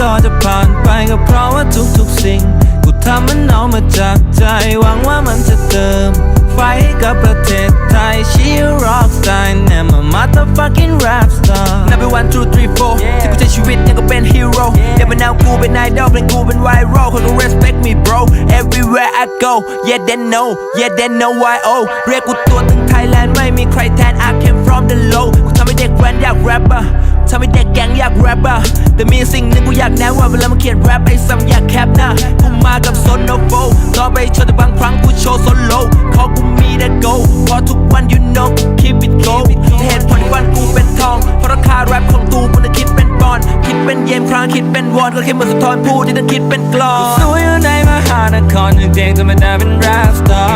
ก็จะผ่านไปก็เพราะว่าทุกๆสิ่ง กูทำมันเอามาจากใจ หวังว่ามันจะเติม ไฟกับประเทศไทย she a rock star and I'm a motherfucking rap star Number one two three four ที่กูใช้ชีวิตยังก็เป็นฮีโร่เดี๋ยวมาแนวกูเป็นไอดอลเพลงกูเป็นไวรัลคนก็ respect me bro everywhere I go yeah they know yeah they know why oh เรียกกูตัวตึงไทยแลนด์ไม่มีใครแทน I came from the low กูทำให้เด็กแว้นอยากแรปเปอะทำให้เด็กแก๊งอยากแรปเปอะ แต่มีสิ่งหนึ่งกูอยากแนะว่าเวลามาเขียนแรปไอ้ซ้ำอยากแคปนะกูมากับโซโนโฟต่อไปโชว์แต่บางครั้งกูโชว์โซโล่ขอกูมี that go เพอทุกวัน you know keep it go เหตุผลที่วันกูเป็นทอง เพราะราคาแรปของกูมันจะคิดเป็นปอนคิดเป็นเยมครั้งคิดเป็นวอนก็แค่เหมือนสะท้อนผู้ที่ต้องคิดเป็นกลอนสู้อยู่ในมหานครยังเด็กธรรมดาเป็น rap star มึง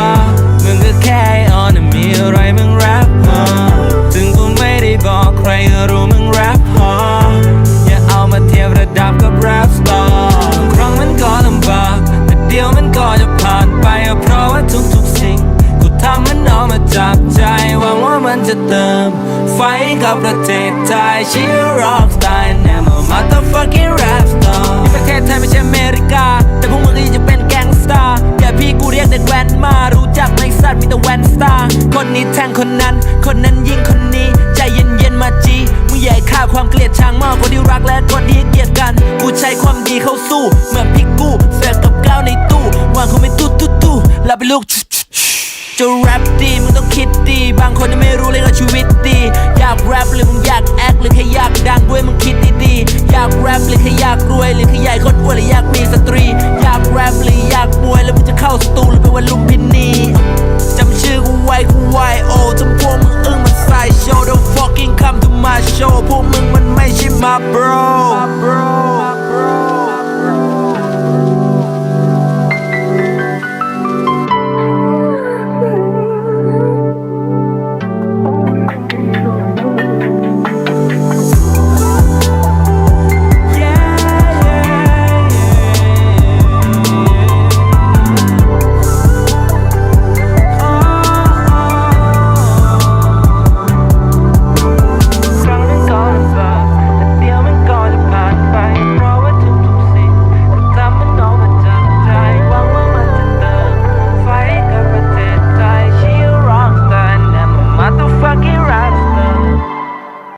จะเติม ไฟกับประเทศไทย she a rock star and I'm a motherfucking rap star ประเทศไทยไม่ใช่อเมริกา แต่พวกมึงก็ยังจะเป็นแก๊งสตาร์อย่าพี่กูเรียกเด็กแว้นมา รู้จักไหมสัตว์มีแต่แว้นสตาร์คนนี้แทงคนนั้น คนนั้นยิงคนนี้ ใจเย็นเย็นๆมาจีมึงใหญ่ฆ่าความเกลียดชังมากกว่าที่รักและคนที่เกลียดกัน กูใช้ความดีเข้าสู้เหมือนพิกกูเสือกกับก้าวในตู้วางเขาไม่ตู้ตู้ตู้เราไปลูก จะแรปดีมึงต้องคิดดี บางคนยังไม่รู้เลยว่าชีวิต